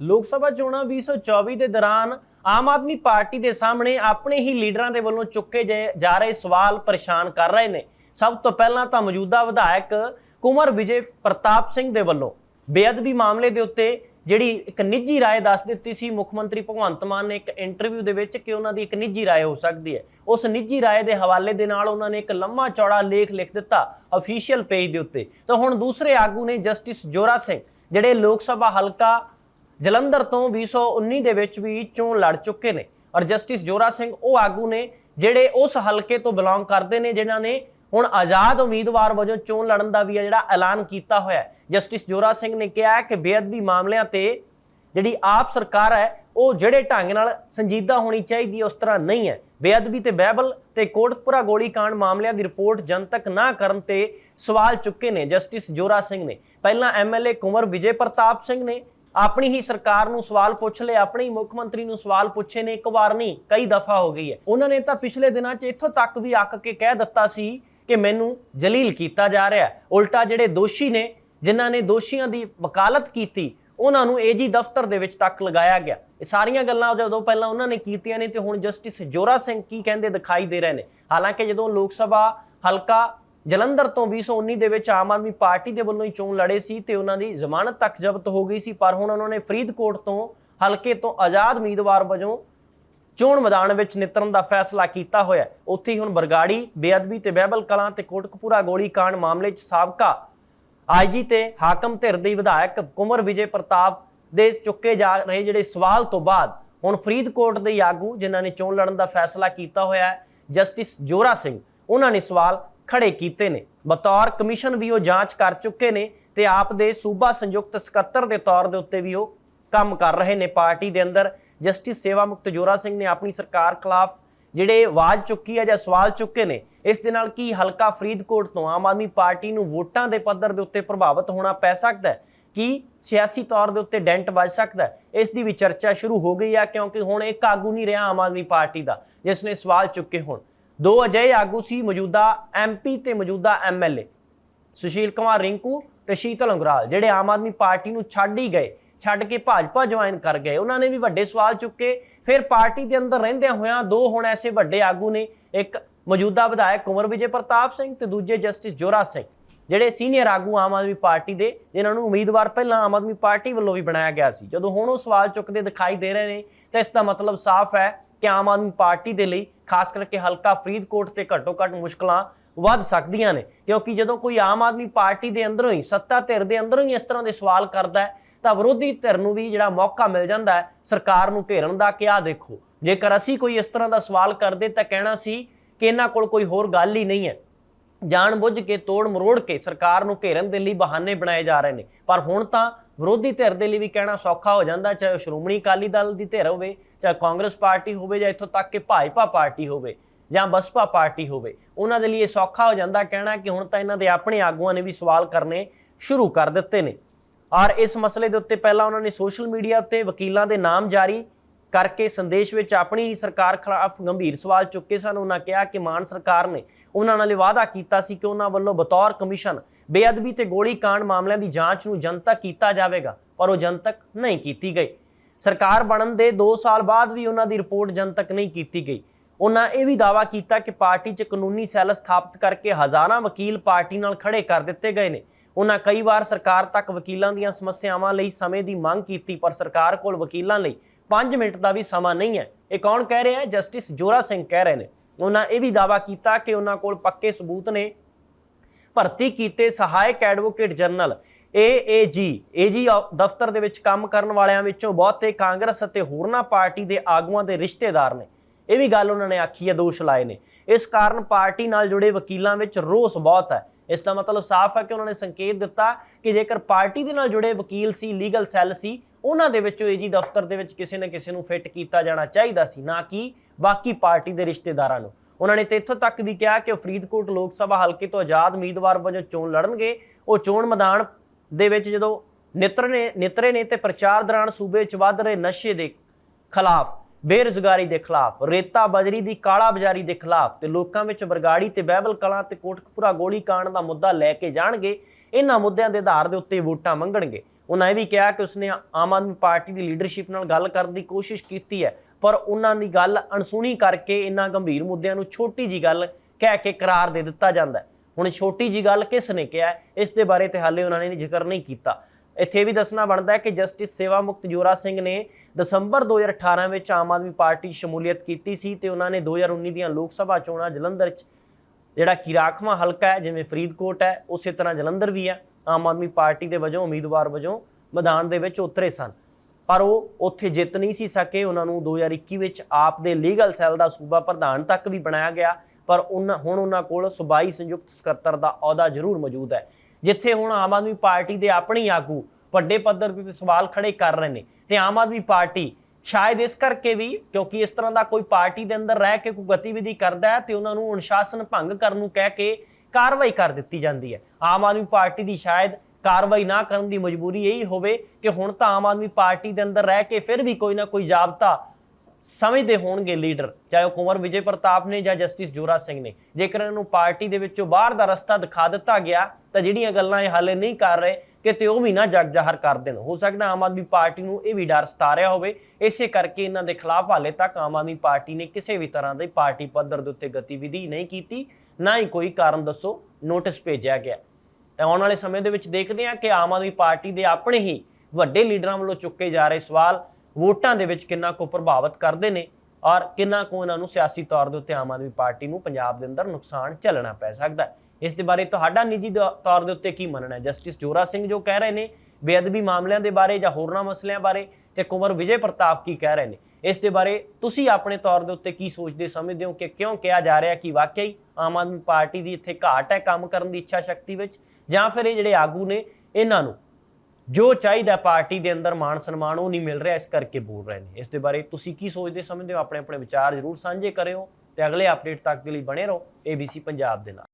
ਲੋਕ ਸਭਾ ਚੋਣਾਂ 2024 ਦੇ ਦੌਰਾਨ ਆਮ ਆਦਮੀ ਪਾਰਟੀ ਦੇ ਸਾਹਮਣੇ ਆਪਣੇ ਹੀ ਲੀਡਰਾਂ ਦੇ ਵੱਲੋਂ ਚੁੱਕੇ ਜੇ- ਜਾ ਰਹੇ ਸਵਾਲ ਪਰੇਸ਼ਾਨ ਕਰ ਰਹੇ ਨੇ ਸਭ ਤੋਂ ਪਹਿਲਾਂ ਤਾਂ ਮੌਜੂਦਾ ਵਿਧਾਇਕ ਕੁਮਰ ਵਿਜੇ ਪ੍ਰਤਾਪ ਸਿੰਘ ਦੇ ਵੱਲੋਂ ਬੇਅਦਬੀ ਮਾਮਲੇ ਦੇ ਉੱਤੇ ਜਿਹੜੀ ਇੱਕ ਨਿੱਜੀ رائے ਦੱਸ ਦਿੱਤੀ ਸੀ ਮੁੱਖ ਮੰਤਰੀ ਭਗਵੰਤ ਮਾਨ ਨੇ ਇੱਕ ਇੰਟਰਵਿਊ ਦੇ ਵਿੱਚ ਕਿ ਉਹਨਾਂ ਦੀ ਇੱਕ ਨਿੱਜੀ رائے ਹੋ ਸਕਦੀ ਹੈ ਉਸ ਨਿੱਜੀ رائے ਦੇ ਹਵਾਲੇ ਦੇ ਨਾਲ ਉਹਨਾਂ ਨੇ ਇੱਕ ਲੰਮਾ ਚੌੜਾ ਲੇਖ ਲਿਖ ਦਿੱਤਾ ਅਫੀਸ਼ੀਅਲ ਪੇਜ ਦੇ ਉੱਤੇ ਤਾਂ ਹੁਣ ਦੂਸਰੇ ਆਗੂ ਨੇ ਜਸਟਿਸ ਜੋਰਾ ਸਿੰਘ ਜਿਹੜੇ ਲੋਕ ਸਭਾ ਹਲਕਾ ਜਲੰਧਰ ਤੋਂ 2019 ਦੇ ਵਿੱਚ ਵੀ ਚੋਣ ਲੜ ਚੁੱਕੇ ਨੇ। ਔਰ ਜਸਟਿਸ ਜੋਰਾ ਸਿੰਘ, ਉਹ ਆਗੂ ਨੇ ਜਿਹੜੇ ਉਸ ਹਲਕੇ ਤੋਂ ਬਿਲੋਂਗ ਕਰਦੇ ਨੇ, ਜਿਨ੍ਹਾਂ ਨੇ ਹੁਣ ਆਜ਼ਾਦ ਉਮੀਦਵਾਰ ਵਜੋਂ ਚੋਣ ਲੜਨ ਦਾ ਵੀ ਹੈ ਜਿਹੜਾ ਐਲਾਨ ਕੀਤਾ ਹੋਇਆ ਜਸਟਿਸ ਜੋਰਾ ਸਿੰਘ ਨੇ ਕਿਹਾ ਕਿ ਬੇਅਦਬੀ ਮਾਮਲਿਆਂ ਤੇ ਜਿਹੜੀ ਆਪ ਸਰਕਾਰ ਹੈ, ਉਹ ਜਿਹੜੇ ਢੰਗ ਨਾਲ ਸੰਜੀਦਾ ਹੋਣੀ ਚਾਹੀਦੀ ਹੈ, ਉਸ ਤਰ੍ਹਾਂ ਨਹੀਂ ਹੈ। ਬੇਅਦਬੀ ਤੇ ਬਹਿਬਲ ਤੇ ਕੋਟਕਪੁਰਾ ਗੋਲੀकांड ਮਾਮਲਿਆਂ ਦੀ ਰਿਪੋਰਟ ਜਨਤਕ ਨਾ ਕਰਨ ਤੇ ਸਵਾਲ ਚੁੱਕੇ ਨੇ ਜਸਟਿਸ ਜੋਰਾ ਸਿੰਘ ਨੇ। ਪਹਿਲਾਂ ਐਮਐਲਏ ਕੁਮਰ ਵਿਜੇ ਪ੍ਰਤਾਪ ਸਿੰਘ ਨੇ ਆਪਣੀ ਹੀ ਸਰਕਾਰ ਨੂੰ ਸਵਾਲ ਪੁੱਛ ਲਏ, ਆਪਣੇ ਹੀ ਮੁੱਖ ਮੰਤਰੀ ਨੂੰ ਸਵਾਲ ਪੁੱਛੇ ਨੇ, ਇੱਕ ਵਾਰ ਨਹੀਂ, ਕਈ ਦਫਾ ਹੋ ਗਈ ਹੈ। ਉਹਨਾਂ ਨੇ ਤਾਂ ਪਿਛਲੇ ਦਿਨਾਂ 'ਚ ਇੱਥੋਂ ਤੱਕ ਵੀ ਅੱਕ ਕੇ ਕਹਿ ਦਿੱਤਾ ਸੀ ਕਿ ਮੈਨੂੰ ਜਲੀਲ ਕੀਤਾ ਜਾ ਰਿਹਾ ਉਲਟਾ ਜਿਹੜੇ ਦੋਸ਼ੀ ਨੇ, ਜਿਨ੍ਹਾਂ ਨੇ ਦੋਸ਼ੀਆਂ ਦੀ ਵਕਾਲਤ ਕੀਤੀ, ਉਹਨਾਂ ਨੂੰ ਏਜੀ ਦਫ਼ਤਰ ਦੇ ਵਿੱਚ ਤੱਕ ਲਗਾਇਆ ਗਿਆ। ਇਹ ਸਾਰੀਆਂ ਗੱਲਾਂ ਜਦੋਂ ਪਹਿਲਾਂ ਉਹਨਾਂ ਨੇ ਕੀਤੀਆਂ ਨੇ ਤੇ ਹੁਣ ਜਸਟਿਸ ਜੋਰਾ ਸਿੰਘ ਕੀ ਕਹਿੰਦੇ ਦਿਖਾਈ ਦੇ ਰਹੇ ਨੇ। ਹਾਲਾਂਕਿ ਜਦੋਂ ਲੋਕ ਸਭਾ ਹਲਕਾ ਜਲੰਧਰ ਤੋਂ 2019 ਦੇ ਵਿੱਚ ਆਮ ਆਦਮੀ ਪਾਰਟੀ ਦੇ ਵੱਲੋਂ ਹੀ ਚੋਣ ਲੜੇ ਸੀ ਤੇ ਉਹਨਾਂ ਦੀ ਜ਼ਮਾਨਤ ਤੱਕ ਜ਼ਬਤ ਹੋ ਗਈ ਸੀ, ਪਰ ਹੁਣ ਉਹਨਾਂ ਨੇ ਫਰੀਦਕੋਟ ਤੋਂ ਹਲਕੇ ਤੋਂ ਆਜ਼ਾਦ ਉਮੀਦਵਾਰ ਵਜੋਂ ਚੋਣ ਮੈਦਾਨ ਵਿੱਚ ਨਿਤਰਨ ਦਾ ਫੈਸਲਾ ਕੀਤਾ ਹੋਇਆ ਉੱਥੇ ਹੁਣ ਬਰਗਾੜੀ, ਬੇਅਦਬੀ ਤੇ ਬਹਿਬਲ ਕਲਾਂ ਤੇ ਕੋਟਕਪੂਰਾ ਕਾਂਡ ਮਾਮਲੇ 'ਚ ਸਾਬਕਾ ਆਈਜੀ ਤੇ ਹਾਕਮ ਧਿਰ ਦੇ ਵਿਧਾਇਕ ਕੁਮਰ ਵਿਜੇ ਪ੍ਰਤਾਪ ਦੇ ਚੁੱਕੇ ਜਾ ਰਹੇ ਜਿਹੜੇ ਸਵਾਲ ਤੋਂ ਬਾਅਦ ਹੁਣ ਫਰੀਦਕੋਟ ਦੇ ਆਗੂ ਜਿਨ੍ਹਾਂ ਨੇ ਚੋਣ ਲੜਨ ਦਾ ਫੈਸਲਾ ਕੀਤਾ ਹੋਇਆ ਜਸਟਿਸ ਜੋਰਾ ਸਿੰਘ, ਉਹਨਾਂ ਨੇ ਸਵਾਲ ਖੜੇ ਕੀਤੇ ਨੇ। ਬਤੌਰ ਕਮਿਸ਼ਨ ਵੀ ਉਹ ਜਾਂਚ ਕਰ ਚੁੱਕੇ ਨੇ ਤੇ ਆਪ ਦੇ ਸੂਬਾ ਸੰਯੁਕਤ ਸਕੱਤਰ ਦੇ ਤੌਰ ਦੇ ਉੱਤੇ ਵੀ ਉਹ ਕੰਮ ਕਰ ਰਹੇ ਨੇ ਪਾਰਟੀ ਦੇ ਅੰਦਰ। ਜਸਟਿਸ ਸੇਵਾ ਮੁਕਤ ਜੋਰਾ ਸਿੰਘ ਨੇ ਆਪਣੀ ਸਰਕਾਰ ਖਿਲਾਫ ਜਿਹੜੇ ਆਵਾਜ਼ ਚੁੱਕੀ ਹੈ ਜਾਂ ਸਵਾਲ ਚੁੱਕੇ ਨੇ, ਇਸ ਦੇ ਨਾਲ ਕੀ ਹਲਕਾ ਫਰੀਦਕੋਟ ਤੋਂ ਆਮ ਆਦਮੀ ਪਾਰਟੀ ਨੂੰ ਵੋਟਾਂ ਦੇ ਪੱਧਰ ਦੇ ਉੱਤੇ ਪ੍ਰਭਾਵਿਤ ਹੋਣਾ ਪੈ ਸਕਦਾ ਹੈ? ਕੀ ਸਿਆਸੀ ਤੌਰ ਦੇ ਉੱਤੇ ਡੈਂਟ ਵੱਜ ਸਕਦਾ ਹੈ? ਇਸ ਦੀ ਵੀ ਚਰਚਾ ਸ਼ੁਰੂ ਹੋ ਗਈ ਹੈ ਕਿਉਂਕਿ ਹੁਣ ਇੱਕ ਆਗੂ ਨਹੀਂ ਰਿਹਾ ਆਮ ਆਦਮੀ ਪਾਰਟੀ ਦਾ, ਜਿਸ ਨੇ ਸਵਾਲ ਚੁੱਕੇ ਹੋਣ। ਦੋ ਅਜਿਹੇ ਆਗੂ ਸੀ ਮੌਜੂਦਾ ਐਮਪੀ ਤੇ ਮੌਜੂਦਾ ਐਮਐਲਏ ਸੁਸ਼ੀਲ ਕੁਮਾਰ ਰਿੰਕੂ ਤੇ ਸ਼ੀਤਲ ਅੰਗਰਾਲ, ਜਿਹੜੇ ਆਮ ਆਦਮੀ ਪਾਰਟੀ ਨੂੰ ਛੱਡ ਹੀ ਗਏ, ਛੱਡ ਕੇ ਭਾਜਪਾ ਜੁਆਇਨ ਕਰ ਗਏ। ਉਹਨਾਂ ਨੇ ਵੀ ਵੱਡੇ ਸਵਾਲ ਚੁੱਕੇ। ਫਿਰ ਪਾਰਟੀ ਦੇ ਅੰਦਰ ਰਹਿੰਦਿਆਂ ਹੋਇਆਂ ਦੋ ਹੁਣ ਐਸੇ ਵੱਡੇ ਆਗੂ ਨੇ, ਇੱਕ ਮੌਜੂਦਾ ਵਿਧਾਇਕ ਕੁਮਰ ਵਿਜੇ ਪ੍ਰਤਾਪ ਸਿੰਘ ਤੇ ਦੂਜੇ ਜਸਟਿਸ ਜੋਰਾ ਸਿੰਘ, ਜਿਹੜੇ ਸੀਨੀਅਰ ਆਗੂ ਆਮ ਆਦਮੀ ਪਾਰਟੀ ਦੇ, ਜਿਨ੍ਹਾਂ ਨੂੰ ਉਮੀਦਵਾਰ ਪਹਿਲਾਂ ਆਮ ਆਦਮੀ ਪਾਰਟੀ ਵੱਲੋਂ ਵੀ ਬਣਾਇਆ ਗਿਆ ਸੀ। ਜਦੋਂ ਹੁਣ ਉਹ ਸਵਾਲ ਚੁੱਕਦੇ ਦਿਖਾਈ ਦੇ ਰਹੇ ਨੇ, ਤਾਂ ਇਸ ਦਾ ਮਤਲਬ ਸਾਫ਼ ਹੈ ਕਿ ਆਮ ਆਦਮੀ ਪਾਰਟੀ ਦੇ ਲਈ, ਖਾਸ ਕਰਕੇ ਹਲਕਾ ਫਰੀਦਕੋਟ ਤੇ ਘੱਟੋ ਘੱਟ ਮੁਸ਼ਕਲਾਂ ਵੱਧ ਸਕਦੀਆਂ ਨੇ। ਕਿਉਂਕਿ ਜਦੋਂ ਕੋਈ ਆਮ ਆਦਮੀ ਪਾਰਟੀ ਦੇ ਅੰਦਰੋਂ ਹੀ, ਸੱਤਾ ਧਿਰ ਦੇ ਅੰਦਰੋਂ ਹੀ ਇਸ ਤਰ੍ਹਾਂ ਦੇ ਸਵਾਲ ਕਰਦਾ ਹੈ, ਤਾਂ ਵਿਰੋਧੀ ਧਿਰ ਨੂੰ ਵੀ ਜਿਹੜਾ ਮੌਕਾ ਮਿਲ ਜਾਂਦਾ ਹੈ, ਸਰਕਾਰ ਨੂੰ ਘੇਰਨ ਦਾ ਕਿ ਆਹ ਦੇਖੋ, ਜੇਕਰ ਅਸੀਂ ਕੋਈ ਇਸ ਤਰ੍ਹਾਂ ਦਾ ਸਵਾਲ ਕਰਦੇ ਤਾਂ ਕਹਿਣਾ ਸੀ ਕਿ ਇਹਨਾਂ ਕੋਲ ਕੋਈ ਹੋਰ ਗੱਲ ਹੀ ਨਹੀਂ ਹੈ। ਜਾਣ ਬੁੱਝ ਕੇ, ਤੋੜ ਮਰੋੜ ਕੇ ਸਰਕਾਰ ਨੂੰ ਘੇਰਨ ਦੇ ਲਈ ਬਹਾਨੇ ਬਣਾਏ ਜਾ ਰਹੇ ਨੇ। ਪਰ ਹੁਣ ਤਾਂ ਵਿਰੋਧੀ ਧਿਰ ਦੇ ਲਈ ਵੀ ਕਹਿਣਾ ਸੌਖਾ ਹੋ ਜਾਂਦਾ, ਚਾਹੇ ਉਹ ਸ਼੍ਰੋਮਣੀ ਅਕਾਲੀ ਦਲ ਦੀ ਧਿਰ ਹੋਵੇ, ਚਾਹੇ ਕਾਂਗਰਸ ਪਾਰਟੀ ਹੋਵੇ, ਜਾਂ ਇੱਥੋਂ ਤੱਕ ਕਿ ਭਾਜਪਾ ਪਾਰਟੀ ਹੋਵੇ, ਜਾਂ ਬਸਪਾ ਪਾਰਟੀ ਹੋਵੇ। ਉਹਨਾਂ ਦੇ ਲਈ ਇਹ ਸੌਖਾ ਹੋ ਜਾਂਦਾ ਕਹਿਣਾ ਕਿ ਹੁਣ ਤਾਂ ਇਹਨਾਂ ਦੇ ਆਪਣੇ ਆਗੂਆਂ ਨੇ ਵੀ ਸਵਾਲ ਕਰਨੇ ਸ਼ੁਰੂ ਕਰ ਦਿੱਤੇ ਨੇ। ਔਰ ਇਸ ਮਸਲੇ ਦੇ ਉੱਤੇ ਪਹਿਲਾਂ ਉਹਨਾਂ ਨੇ ਸੋਸ਼ਲ ਮੀਡੀਆ ਉੱਤੇ ਵਕੀਲਾਂ ਦੇ ਨਾਮ ਜਾਰੀ ਕਰਕੇ ਸੰਦੇਸ਼ ਵਿੱਚ ਆਪਣੀ ਹੀ ਸਰਕਾਰ ਖਿਲਾਫ ਗੰਭੀਰ ਸਵਾਲ ਚੁੱਕੇ ਸਨ। ਉਹਨਾਂ ਕਿਹਾ ਕਿ ਮਾਨ ਸਰਕਾਰ ਨੇ ਉਹਨਾਂ ਨਾਲ ਵਾਅਦਾ ਕੀਤਾ ਸੀ ਕਿ ਉਹਨਾਂ ਵੱਲੋਂ ਬਤੌਰ ਕਮਿਸ਼ਨ ਬੇਅਦਬੀ ਤੇ ਕਾਂਡ ਮਾਮਲਿਆਂ ਦੀ ਜਾਂਚ ਨੂੰ ਜਨਤਕ ਕੀਤਾ ਜਾਵੇਗਾ, ਪਰ ਉਹ ਜਨਤਕ ਨਹੀਂ ਕੀਤੀ ਗਈ। ਸਰਕਾਰ ਬਣਨ ਦੇ 2 ਸਾਲ ਬਾਅਦ ਵੀ ਉਹਨਾਂ ਦੀ ਰਿਪੋਰਟ ਜਨਤਕ ਨਹੀਂ ਕੀਤੀ ਗਈ। ਉਹਨਾਂ ਇਹ ਵੀ ਦਾਅਵਾ ਕੀਤਾ ਕਿ ਪਾਰਟੀ 'ਚ ਕਾਨੂੰਨੀ ਸੈੱਲ ਸਥਾਪਿਤ ਕਰਕੇ ਹਜ਼ਾਰਾਂ ਵਕੀਲ ਪਾਰਟੀ ਨਾਲ ਖੜੇ ਕਰ ਦਿੱਤੇ ਗਏ ਨੇ। ਉਹਨਾਂ ਕਈ ਵਾਰ ਸਰਕਾਰ ਤੱਕ ਵਕੀਲਾਂ ਦੀਆਂ ਸਮੱਸਿਆਵਾਂ ਲਈ ਸਮੇਂ ਦੀ ਮੰਗ ਕੀਤੀ, ਪਰ ਸਰਕਾਰ ਕੋਲ ਵਕੀਲਾਂ ਲਈ 5 ਮਿੰਟ ਦਾ ਵੀ ਸਮਾਂ ਨਹੀਂ ਹੈ। ਇਹ ਕੌਣ ਕਹਿ ਰਿਹਾ ਹੈ? ਜਸਟਿਸ ਜੋਰਾ ਸਿੰਘ ਕਹਿ ਰਹੇ ਨੇ। ਉਹਨਾਂ ਇਹ ਵੀ ਦਾਅਵਾ ਕੀਤਾ ਕਿ ਉਹਨਾਂ ਕੋਲ ਪੱਕੇ ਸਬੂਤ ਨੇ। ਭਰਤੀ ਕੀਤੇ ਸਹਾਇਕ ਐਡਵੋਕੇਟ ਜਨਰਲ AAG AG ਦਫ਼ਤਰ ਦੇ ਵਿੱਚ ਕੰਮ ਕਰਨ ਵਾਲਿਆਂ ਵਿੱਚੋਂ ਬਹੁਤੇ ਕਾਂਗਰਸ ਅਤੇ ਹੋਰਨਾਂ ਪਾਰਟੀ ਦੇ ਆਗੂਆਂ ਦੇ ਰਿਸ਼ਤੇਦਾਰ ਨੇ। ਇਹ ਵੀ ਗੱਲ ਉਹਨਾਂ ਨੇ ਆਖੀ ਹੈ, ਦੋਸ਼ ਲਾਏ ਨੇ। ਇਸ ਕਾਰਨ ਪਾਰਟੀ ਨਾਲ ਜੁੜੇ ਵਕੀਲਾਂ ਵਿੱਚ ਰੋਸ ਬਹੁਤ ਹੈ। ਇਸ ਦਾ ਮਤਲਬ ਸਾਫ਼ ਹੈ ਕਿ ਉਹਨਾਂ ਨੇ ਸੰਕੇਤ ਦਿੱਤਾ ਕਿ ਜੇਕਰ ਪਾਰਟੀ ਦੇ ਨਾਲ ਜੁੜੇ ਵਕੀਲ ਸੀ ਲੀਗਲ ਸੈੱਲ ਸੀ, ਉਹਨਾਂ ਦੇ ਵਿੱਚੋਂ ਏਜੀ ਦਫ਼ਤਰ ਦੇ ਵਿੱਚ ਕਿਸੇ ਨਾ ਕਿਸੇ ਨੂੰ ਫਿੱਟ ਕੀਤਾ ਜਾਣਾ ਚਾਹੀਦਾ ਸੀ, ਨਾ ਕਿ ਬਾਕੀ ਪਾਰਟੀ ਦੇ ਰਿਸ਼ਤੇਦਾਰਾਂ ਨੂੰ। ਉਹਨਾਂ ਨੇ ਤੇ ਇੱਥੋਂ ਤੱਕ ਵੀ ਕਿਹਾ ਕਿ ਉਹ ਫਰੀਦਕੋਟ ਲੋਕ ਸਭਾ ਹਲਕੇ ਤੋਂ ਆਜ਼ਾਦ ਉਮੀਦਵਾਰ ਵਜੋਂ ਚੋਣ ਲੜਨਗੇ। ਉਹ ਚੋਣ ਮੈਦਾਨ ਦੇ ਵਿੱਚ ਜਦੋਂ ਨਿਤਰ ਨੇ ਨਿਤਰੇ ਨੇ ਤੇ ਪ੍ਰਚਾਰ ਦੌਰਾਨ ਸੂਬੇ 'ਚ ਵੱਧ ਰਹੇ ਨਸ਼ੇ ਦੇ ਖਿਲਾਫ ਬੇਰੁਜ਼ਗਾਰੀ ਦੇ ਖਿਲਾਫ, ਰੇਤਾ ਬਜਰੀ ਦੀ ਕਾਲਾ ਬਾਜ਼ਾਰੀ ਦੇ ਖਿਲਾਫ ਤੇ ਲੋਕਾਂ ਵਿੱਚ ਬਰਗਾੜੀ ਤੇ ਬਹਿਬਲ ਕਲਾਂ ਤੇ ਕੋਟਕਪੂਰਾ ਕਾਂਡ ਦਾ ਮੁੱਦਾ ਲੈ ਕੇ ਜਾਣਗੇ, ਇਹਨਾਂ ਮੁੱਦਿਆਂ ਦੇ ਆਧਾਰ ਦੇ ਉੱਤੇ ਵੋਟਾਂ ਮੰਗਣਗੇ। ਉਹਨਾਂ ਇਹ ਵੀ ਕਿਹਾ ਕਿ ਉਸਨੇ ਆਮ ਆਦਮੀ ਪਾਰਟੀ ਦੀ ਲੀਡਰਸ਼ਿਪ ਨਾਲ ਗੱਲ ਕਰਨ ਦੀ ਕੋਸ਼ਿਸ਼ ਕੀਤੀ ਹੈ, ਪਰ ਉਹਨਾਂ ਦੀ ਗੱਲ ਅਣਸੁਣੀ ਕਰਕੇ ਇਹਨਾਂ ਗੰਭੀਰ ਮੁੱਦਿਆਂ ਨੂੰ ਛੋਟੀ ਜੀ ਗੱਲ ਕਹਿ ਕੇ ਕਰਾਰ ਦੇ ਦਿੱਤਾ ਜਾਂਦਾ ਹੈ। ਹੁਣ ਛੋਟੀ ਜੀ ਗੱਲ ਕਿਸ ਨੇ ਕਿਹਾ ਇਸ ਦੇ ਬਾਰੇ ਤੇ ਹਾਲੇ ਉਹਨਾਂ ਨੇ ਜ਼ਿਕਰ ਨਹੀਂ ਕੀਤਾ। ਇੱਥੇ ਵੀ ਦੱਸਣਾ ਬਣਦਾ ਹੈ ਕਿ ਜਸਟਿਸ ਸੇਵਾ ਮੁਕਤ ਜੋਰਾ ਸਿੰਘ ਨੇ ਦਸੰਬਰ 2018 ਵਿੱਚ ਆਮ ਆਦਮੀ ਪਾਰਟੀ ਸ਼ਮੂਲੀਅਤ ਕੀਤੀ ਸੀ ਤੇ ਉਹਨਾਂ ਨੇ 2019 ਦੀਆਂ ਲੋਕ ਸਭਾ ਚੋਣਾਂ ਜਲੰਧਰ 'ਚ, ਜਿਹੜਾ ਕਿਰਾਖਵਾਂ ਹਲਕਾ ਹੈ, ਜਿਵੇਂ ਫਰੀਦਕੋਟ ਹੈ, ਉਸੇ ਤਰ੍ਹਾਂ ਜਲੰਧਰ ਵੀ ਹੈ, ਆਮ ਆਦਮੀ ਪਾਰਟੀ ਦੇ ਵਜੋਂ, ਉਮੀਦਵਾਰ ਵਜੋਂ ਮੈਦਾਨ ਦੇ ਵਿੱਚ ਉਤਰੇ ਸਨ। ਪਰ ਉਹ ਉੱਥੇ ਜਿੱਤ ਨਹੀਂ ਸੀ ਸਕੇ। ਉਹਨਾਂ ਨੂੰ 2021 ਵਿੱਚ ਆਪ ਦੇ ਲੀਗਲ ਸੈੱਲ ਦਾ ਸੂਬਾ ਪ੍ਰਧਾਨ ਤੱਕ ਵੀ ਬਣਾਇਆ ਗਿਆ। ਪਰ ਉਹਨਾਂ ਹੁਣ ਉਹਨਾਂ ਕੋਲ ਸੂਬਾਈ ਸੰਯੁਕਤ ਸਕੱਤਰ ਦਾ ਅਹੁਦਾ ਜ਼ਰੂਰ ਮੌਜੂਦ ਹੈ। ਜਿੱਥੇ ਹੁਣ ਆਮ ਆਦਮੀ ਪਾਰਟੀ ਦੇ ਆਪਣੇ ਆਗੂ ਵੱਡੇ ਪੱਧਰ ਤੇ ਸਵਾਲ ਖੜੇ ਕਰ ਰਹੇ ਨੇ ਤੇ ਆਮ ਆਦਮੀ ਪਾਰਟੀ ਸ਼ਾਇਦ ਇਸ ਕਰਕੇ ਵੀ, ਕਿਉਂਕਿ ਇਸ ਤਰ੍ਹਾਂ ਦਾ ਕੋਈ ਪਾਰਟੀ ਦੇ ਅੰਦਰ ਰਹਿ ਕੇ ਕੋਈ ਗਤੀਵਿਧੀ ਕਰਦਾ ਹੈ ਤੇ ਉਹਨਾਂ ਨੂੰ ਅਨੁਸ਼ਾਸਨ ਭੰਗ ਕਰਨ ਨੂੰ ਕਹਿ ਕੇ ਕਾਰਵਾਈ ਕਰ ਦਿੱਤੀ ਜਾਂਦੀ ਹੈ। ਆਮ ਆਦਮੀ ਪਾਰਟੀ ਦੀ ਸ਼ਾਇਦ ਕਾਰਵਾਈ ਨਾ ਕਰਨ ਦੀ ਮਜਬੂਰੀ ਇਹੀ ਹੋਵੇ ਕਿ ਹੁਣ ਤਾਂ ਆਮ ਆਦਮੀ ਪਾਰਟੀ ਦੇ ਅੰਦਰ ਰਹਿ ਕੇ ਫਿਰ ਵੀ ਕੋਈ ਨਾ ਕੋਈ ਜਾਬਤਾ ਸਮਝਦੇ ਹੋਣਗੇ ਲੀਡਰ, ਚਾਹੇ ਉਹ ਕੁੰਵਰ ਵਿਜੇ ਪ੍ਰਤਾਪ ਨੇ ਜਾਂ ਜਸਟਿਸ ਜੋਰਾ ਸਿੰਘ ਨੇ। ਜੇਕਰ ਇਹਨਾਂ ਨੂੰ ਪਾਰਟੀ ਦੇ ਵਿੱਚੋਂ ਬਾਹਰ ਦਾ ਰਸਤਾ ਦਿਖਾ ਦਿੱਤਾ ਗਿਆ, ਤਾਂ ਜਿਹੜੀਆਂ ਗੱਲਾਂ ਇਹ ਹਾਲੇ ਨਹੀਂ ਕਰ ਰਹੇ ਕਿਤੇ ਉਹ ਵੀ ਨਾ ਜਗ ਜ਼ਾਹਰ ਕਰ ਦੇਣ। ਹੋ ਸਕਦਾ ਆਮ ਆਦਮੀ ਪਾਰਟੀ ਨੂੰ ਇਹ ਵੀ ਡਰ ਸਤਾ ਰਿਹਾ ਹੋਵੇ। ਇਸੇ ਕਰਕੇ ਇਹਨਾਂ ਦੇ ਖਿਲਾਫ ਹਾਲੇ ਤੱਕ ਆਮ ਆਦਮੀ ਪਾਰਟੀ ਨੇ ਕਿਸੇ ਵੀ ਤਰ੍ਹਾਂ ਦੀ ਪਾਰਟੀ ਪੱਧਰ ਦੇ ਉੱਤੇ ਗਤੀਵਿਧੀ ਨਹੀਂ ਕੀਤੀ, ਨਾ ਹੀ ਕੋਈ ਕਾਰਨ ਦੱਸੋ, ਨੋਟਿਸ ਭੇਜਿਆ ਗਿਆ। ਤਾਂ ਆਉਣ ਵਾਲੇ ਸਮੇਂ ਦੇ ਵਿੱਚ ਦੇਖਦੇ ਹਾਂ ਕਿ ਆਮ ਆਦਮੀ ਪਾਰਟੀ ਦੇ ਆਪਣੇ ਹੀ ਵੱਡੇ ਲੀਡਰਾਂ ਵੱਲੋਂ ਚੁੱਕੇ ਜਾ ਰਹੇ ਸਵਾਲ ਵੋਟਾਂ ਦੇ ਵਿੱਚ ਕਿੰਨਾ ਕੁ ਪ੍ਰਭਾਵਿਤ ਕਰਦੇ ਨੇ ਔਰ ਕਿੰਨਾ ਕੁ ਇਹਨਾਂ ਨੂੰ ਸਿਆਸੀ ਤੌਰ ਦੇ ਉੱਤੇ ਆਮ ਆਦਮੀ ਪਾਰਟੀ ਨੂੰ ਪੰਜਾਬ ਦੇ ਅੰਦਰ ਨੁਕਸਾਨ ਝੱਲਣਾ ਪੈ ਸਕਦਾ ਹੈ। ਇਸ ਦੇ ਬਾਰੇ ਤੁਹਾਡਾ ਨਿੱਜੀ ਦ- ਤੌਰ ਦੇ ਉੱਤੇ ਕੀ ਮੰਨਣਾ ਹੈ? ਜਸਟਿਸ ਜੋਰਾ ਸਿੰਘ ਜੋ ਕਹਿ ਰਹੇ ਨੇ ਬੇਅਦਬੀ ਮਾਮਲਿਆਂ ਦੇ ਬਾਰੇ ਜਾਂ ਹੋਰਨਾਂ ਮਸਲਿਆਂ ਬਾਰੇ ਤੇ ਕੁੰਵਰ ਵਿਜੇ ਪ੍ਰਤਾਪ ਕੀ ਕਹਿ ਰਹੇ ਨੇ? ਇਸ ਦੇ ਬਾਰੇ ਤੁਸੀਂ ਆਪਣੇ ਤੌਰ ਦੇ ਉੱਤੇ ਕੀ ਸੋਚਦੇ ਸਮਝਦੇ ਹੋ ਕਿ ਕਿਉਂ ਕਿਹਾ ਜਾ ਰਿਹਾ ਕਿ ਵਾਕਈ ਆਮ ਆਦਮੀ ਪਾਰਟੀ ਦੀ ਇੱਥੇ ਘਾਟ ਹੈ ਕੰਮ ਕਰਨ ਦੀ ਇੱਛਾ ਸ਼ਕਤੀ ਵਿੱਚ? ਜਾਂ ਫਿਰ ਇਹ ਜਿਹੜੇ ਆਗੂ ਨੇ, ਇਹਨਾਂ ਨੂੰ ਜੋ ਚਾਹੀਦਾ ਪਾਰਟੀ ਦੇ ਅੰਦਰ ਮਾਣ ਸਨਮਾਨ ਉਹ ਨਹੀਂ ਮਿਲ ਰਿਹਾ, ਇਸ ਕਰਕੇ ਬੋਲ ਰਹੇ ਨੇ। ਇਸ ਦੇ ਬਾਰੇ ਤੁਸੀਂ ਕੀ ਸੋਚਦੇ ਸਮਝਦੇ ਹੋ? ਆਪਣੇ ਆਪਣੇ ਵਿਚਾਰ ਜ਼ਰੂਰ ਸਾਂਝੇ ਕਰਿਓ ਤੇ ਅਗਲੇ ਅਪਡੇਟ ਤੱਕ ਦੇ ਲਈ ਬਣੇ ਰਹੋ। ABC ਪੰਜਾਬ ਦੇ ਨਾਲ।